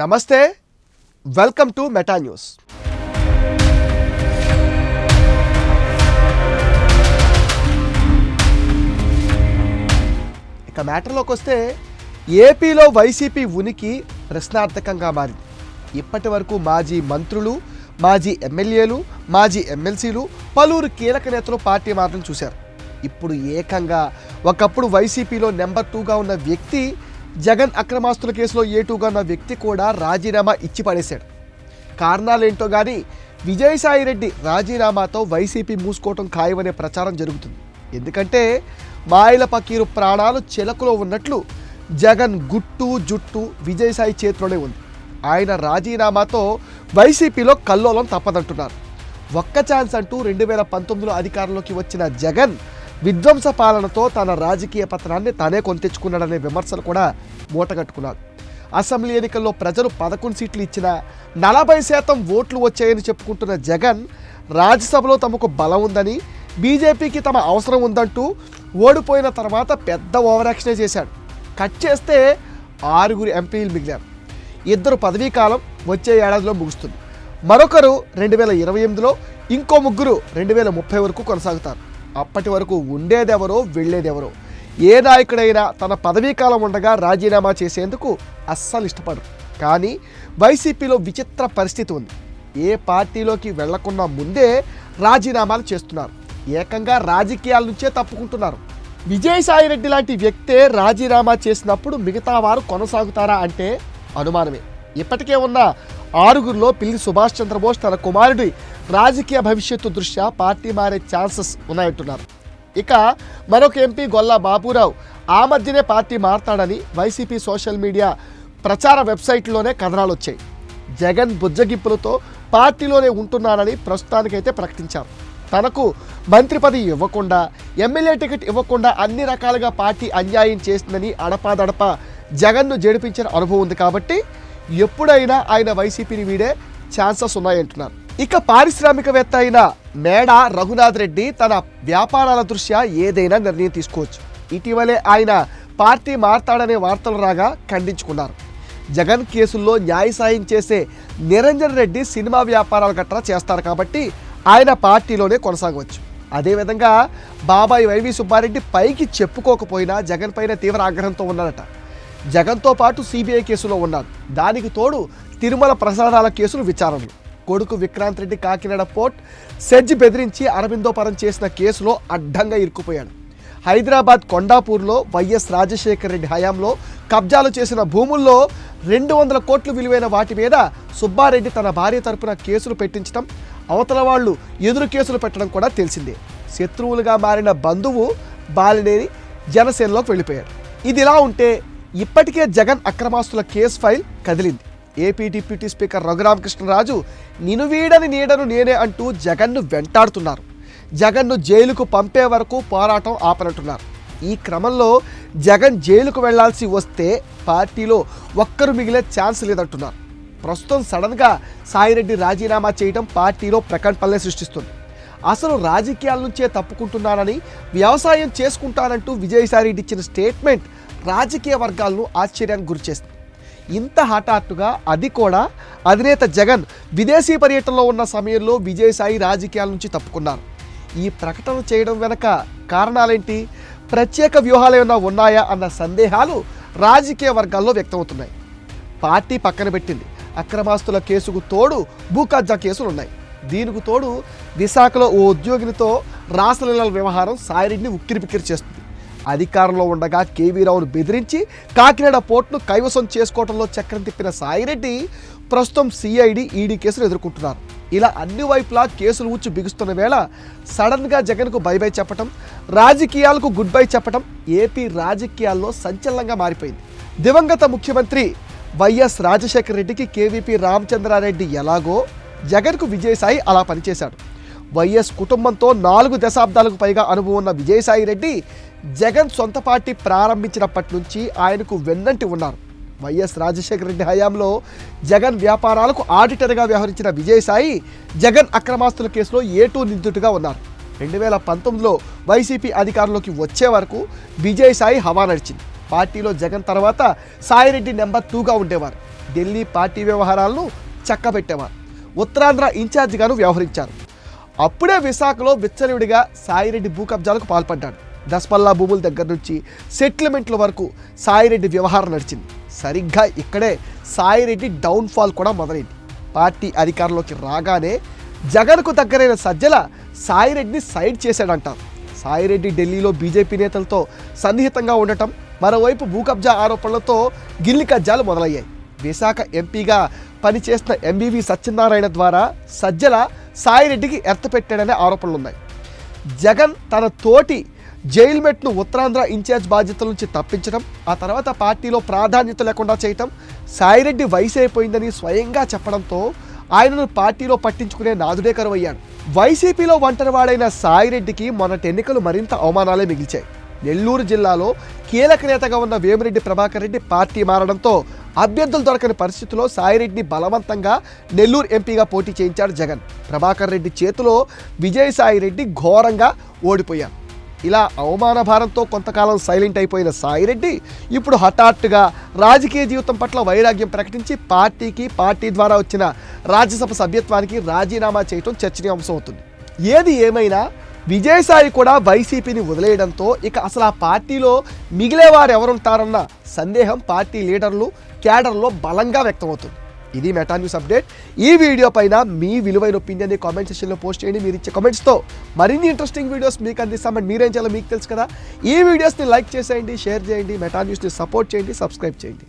నమస్తే welcome to meta news. ఇక మ్యాటర్లోకి వస్తే ఏపీలో వైసీపీ ఉనికి ప్రశ్నార్థకంగా మారింది. ఇప్పటి వరకు మాజీ మంత్రులు మాజీ ఎమ్మెల్యేలు మాజీ ఎమ్మెల్సీలు పలువురు కీలక నేతలు పార్టీ మాత్రం చూశారు. ఇప్పుడు ఏకంగా ఒకప్పుడు వైసీపీలో నెంబర్ టూగా ఉన్న వ్యక్తి జగన్ అక్రమాస్తుల కేసులో ఏటుగా ఉన్న వ్యక్తి కూడా రాజీనామా ఇచ్చి పడేశాడు. కారణాలేంటో కానీ విజయసాయిరెడ్డి రాజీనామాతో వైసీపీ మూసుకోవటం ఖాయమనే ప్రచారం జరుగుతుంది. ఎందుకంటే మాయల పకీరు ప్రాణాలు చిలకలో ఉన్నట్లు జగన్ గుట్టు జుట్టు విజయసాయి చేతిలోనే ఉంది. ఆయన రాజీనామాతో వైసీపీలో కల్లోలం తప్పదంటున్నారు. ఒక్క ఛాన్స్ అంటూ రెండు వేల పంతొమ్మిదిలో అధికారంలోకి వచ్చిన జగన్ విధ్వంస పాలనతో తన రాజకీయ పత్రాన్ని తానే కొంతెచ్చుకున్నాడనే విమర్శలు కూడా మూటగట్టుకున్నాడు అసెంబ్లీ ఎన్నికల్లో ప్రజలు పదకొండు సీట్లు ఇచ్చినా నలభై శాతం ఓట్లు వచ్చాయని చెప్పుకుంటున్న జగన్ రాజ్యసభలో తమకు బలం ఉందని బీజేపీకి తమ అవసరం ఉందంటూ ఓడిపోయిన తర్వాత పెద్ద ఓవరాక్షనే చేశాడు. కట్ చేస్తే ఆరుగురు ఎంపీలు మిగిలారు. ఇద్దరు పదవీ కాలం వచ్చే ఏడాదిలో ముగుస్తుంది. మరొకరు రెండు వేల ఇరవై ఎనిమిదిలో ఇంకో ముగ్గురు రెండు వేల ముప్పై వరకు కొనసాగుతారు. అప్పటి వరకు ఉండేదెవరో వెళ్ళేదెవరో. ఏ నాయకుడైనా తన పదవీ కాలం ఉండగా రాజీనామా చేసేందుకు అస్సలు ఇష్టపడరు. కానీ వైసీపీలో విచిత్ర పరిస్థితి ఉంది. ఏ పార్టీలోకి వెళ్ళకుండా ముందే రాజీనామాలు చేస్తున్నారు. ఏకంగా రాజకీయాల నుంచే తప్పుకుంటున్నారు. విజయసాయిరెడ్డి లాంటి వ్యక్తే రాజీనామా చేసినప్పుడు మిగతా వారు కొనసాగుతారా అంటే అనుమానమే. ఇప్పటికే ఉన్న ఆరుగురిలో పిల్లి సుభాష్ చంద్రబోస్ తన కుమారుడి రాజకీయ భవిష్యత్తు దృష్ట్యా పార్టీ మారే ఛాన్సెస్ ఉన్నాయంటున్నారు. ఇక మరొక ఎంపీ గొల్లా బాబురావు. ఆ మధ్యనే పార్టీ మారతాడని వైసీపీ సోషల్ మీడియా ప్రచార వెబ్సైట్లోనే కథనాలు వచ్చాయి జగన్ బుజ్జగింపులతో పార్టీలోనే ఉంటున్నానని ప్రస్తుతానికైతే ప్రకటించారు. తనకు మంత్రి పదవి ఇవ్వకుండా ఎమ్మెల్యే టికెట్ ఇవ్వకుండా అన్ని రకాలుగా పార్టీ అన్యాయం చేసిందని అడపాదడప జగన్ను జడిపించిన అనుభవం ఉంది కాబట్టి ఎప్పుడైనా ఆయన వైసీపీని వీడే ఛాన్సెస్ ఉన్నాయంటున్నారు. ఇక పారిశ్రామికవేత్త అయిన మేడ రఘునాథ్ రెడ్డి తన వ్యాపారాల దృష్ట్యా ఏదైనా నిర్ణయం తీసుకోవచ్చు. ఇటీవలే ఆయన పార్టీ మారతాడనే వార్తలు రాగా ఖండించుకున్నారు. జగన్ కేసుల్లో న్యాయ సాయం చేసే నిరంజన్ రెడ్డి సినిమా వ్యాపారాలు గట్రా చేస్తారు కాబట్టి ఆయన పార్టీలోనే కొనసాగవచ్చు. అదేవిధంగా బాబాయ్ వైవి సుబ్బారెడ్డి పైకి చెప్పుకోకపోయినా జగన్ పైన తీవ్ర ఆగ్రహంతో ఉన్నాడట. జగన్తో పాటు సిబిఐ కేసులో ఉన్నారు. దానికి తోడు తిరుమల ప్రసాదాల కేసులు విచారణలు. కొడుకు విక్రాంత్ రెడ్డి కాకినాడ పోర్ట్ సెడ్జ్ బెదిరించి అరవిందోపరం చేసిన కేసులో అడ్డంగా ఇరుక్కుపోయాడు. హైదరాబాద్ కొండాపూర్లో వైఎస్ రాజశేఖర రెడ్డి హయాంలో కబ్జాలు చేసిన భూముల్లో రెండు వందల కోట్లు విలువైన వాటి మీద సుబ్బారెడ్డి తన భార్య తరపున కేసులు పెట్టించడం అవతల వాళ్ళు ఎదురు కేసులు పెట్టడం కూడా తెలిసిందే. శత్రువులుగా మారిన బంధువు బాలినేని జనసేనలోకి వెళ్ళిపోయారు ఇది ఇలా ఉంటే ఇప్పటికే జగన్ అక్రమాస్తుల కేసు ఫైల్ కదిలింది. ఏపీ డిప్యూటీ స్పీకర్ రఘురామకృష్ణరాజు నినువీడని నీడను నేనే అంటూ జగన్ను వెంటాడుతున్నారు. జగన్ను జైలుకు పంపే వరకు పోరాటం ఆపనంటున్నారు. ఈ క్రమంలో జగన్ జైలుకు వెళ్ళాల్సి వస్తే పార్టీలో ఒక్కరు మిగిలే ఛాన్స్ లేదంటున్నారు. ప్రస్తుతం సడన్గా సాయిరెడ్డి రాజీనామా చేయడం పార్టీలో ప్రకంపనలే సృష్టిస్తుంది. అసలు రాజకీయాల నుంచే తప్పుకుంటున్నానని వ్యవసాయం చేసుకుంటానంటూ విజయసాయిరెడ్డి ఇచ్చిన స్టేట్మెంట్ రాజకీయ వర్గాలను ఆశ్చర్యానికి గురిచేస్తుంది ఇంత హఠాత్తుగా అది కూడా అధినేత జగన్ విదేశీ పర్యటనలో ఉన్న సమయంలో విజయసాయి రాజకీయాల నుంచి తప్పుకున్నారు. ఈ ప్రకటన చేయడం వెనక కారణాలేంటి? ప్రత్యేక వ్యూహాలు ఏమైనా ఉన్నాయా అన్న సందేహాలు రాజకీయ వర్గాల్లో వ్యక్తమవుతున్నాయి. పార్టీ పక్కన పెట్టింది. అక్రమాస్తుల కేసుకు తోడు భూకబ్జా కేసులు ఉన్నాయి దీనికి తోడు విశాఖలో ఓ ఉద్యోగినితో రాసలీలల వ్యవహారం సాయిరెడ్డిని ఉక్కిరిపిక్కిరి చేస్తుంది. అధికారంలో ఉండగా కేవీ రావును బెదిరించి కాకినాడ పోర్టును కైవసం చేసుకోవడంలో చక్రం తిప్పిన సాయిరెడ్డి ప్రస్తుతం సిఐడి ఈడీ కేసులు ఎదుర్కొంటున్నారు. ఇలా అన్ని వైపులా కేసులు ఊచి బిగుస్తున్న వేళ సడన్గా జగన్కు బై బై చెప్పటం రాజకీయాలకు గుడ్ బై చెప్పటం ఏపీ రాజకీయాల్లో సంచలనంగా మారిపోయింది. దివంగత ముఖ్యమంత్రి వైఎస్ రాజశేఖర రెడ్డికి కేవీపీ రామచంద్రారెడ్డి ఎలాగో జగన్కు విజయసాయి అలా పనిచేశాడు. వైఎస్ కుటుంబంతో నాలుగు దశాబ్దాలకు పైగా అనుభవం ఉన్న విజయసాయి రెడ్డి జగన్ సొంత పార్టీ ప్రారంభించినప్పటి నుంచి ఆయనకు వెన్నంటి ఉన్నారు. వైఎస్ రాజశేఖర రెడ్డి హయాంలో జగన్ వ్యాపారాలకు ఆడిటర్గా వ్యవహరించిన విజయసాయి జగన్ అక్రమాస్తుల కేసులో ఏటూ నిందితుడిగా ఉన్నారు. రెండు వేల పంతొమ్మిదిలో వైసీపీ అధికారంలోకి వచ్చే వరకు విజయసాయి హవా నడిచింది. పార్టీలో జగన్ తర్వాత సాయిరెడ్డి నెంబర్ టూగా ఉండేవారు. ఢిల్లీ పార్టీ వ్యవహారాలను చక్కబెట్టేవారు. ఉత్తరాంధ్ర ఇన్ఛార్జిగాను వ్యవహరించారు. అప్పుడే విశాఖలో విచ్చలవిడిగా సాయిరెడ్డి భూ కబ్జాలకు పాల్పడ్డాడు. దస్పల్లా భూముల దగ్గర నుంచి సెటిల్మెంట్ల వరకు సాయిరెడ్డి వ్యవహారం నడిచింది. సరిగ్గా ఇక్కడే సాయిరెడ్డి డౌన్ఫాల్ కూడా మొదలైంది. పార్టీ అధికారంలోకి రాగానే జగన్కు దగ్గరైన సజ్జల సాయిరెడ్డిని సైడ్ చేశాడంటారు. సాయిరెడ్డి ఢిల్లీలో బీజేపీ నేతలతో సన్నిహితంగా ఉండటం మరోవైపు భూ కబ్జా ఆరోపణలతో గిల్లి కజ్జాలు మొదలయ్యాయి. విశాఖ ఎంపీగా పనిచేసిన ఎంబీవీ సత్యనారాయణ ద్వారా సజ్జల సాయిరెడ్డికి ఎర్తపెట్టాడనే ఆరోపణలున్నాయి. జగన్ తన తోటి జైల్మెట్ను ఉత్తరాంధ్ర ఇన్ఛార్జ్ బాధ్యతల నుంచి తప్పించడం ఆ తర్వాత పార్టీలో ప్రాధాన్యత లేకుండా చేయటం సాయిరెడ్డి వయసు అయిపోయిందని స్వయంగా చెప్పడంతో ఆయనను పార్టీలో పట్టించుకునే నాదుడే కరువయ్యాడు వైసీపీలో ఒంటరివాడైన సాయిరెడ్డికి మొన్నటి ఎన్నికలు మరింత అవమానాలే మిగిల్చాయి. నెల్లూరు జిల్లాలో కీలక నేతగా ఉన్న వేమిరెడ్డి ప్రభాకర్ రెడ్డి పార్టీ మారడంతో అభ్యర్థులు దొరకని పరిస్థితిలో సాయిరెడ్డిని బలవంతంగా నెల్లూరు ఎంపీగా పోటీ చేయించాడు జగన్. ప్రభాకర్ రెడ్డి చేతిలో విజయసాయిరెడ్డి ఘోరంగా ఓడిపోయారు. ఇలా అవమాన భారంతో కొంతకాలం సైలెంట్ అయిపోయిన సాయిరెడ్డి ఇప్పుడు హఠాత్తుగా రాజకీయ జీవితం పట్ల వైరాగ్యం ప్రకటించి పార్టీకి పార్టీ ద్వారా వచ్చిన రాజ్యసభ సభ్యత్వానికి రాజీనామా చేయటం చర్చనీయాంశం అవుతుంది. ఏది ఏమైనా విజయసాయి కూడా వైసీపీని వదిలేయడంతో ఇక అసలు ఆ పార్టీలో మిగిలేవారు ఎవరుంటారన్న సందేహం పార్టీ లీడర్లు క్యాడర్లో బలంగా వ్యక్తమవుతుంది. ఇది మెటా న్యూస్ అప్డేట్. ఈ వీడియో పైన మీ విలువైన ఒపీనియన్ని కామెంట్ సెక్షన్లో పోస్ట్ చేయండి. మీరు ఇచ్చే కామెంట్స్తో మరిన్ని ఇంట్రెస్టింగ్ వీడియోస్ మీకు అందిస్తామని మీరేం చేయాలో మీకు తెలుసు కదా. ఈ వీడియోస్ని లైక్ చేసేయండి షేర్ చేయండి మెటా న్యూస్ని సపోర్ట్ చేయండి సబ్స్క్రైబ్ చేయండి.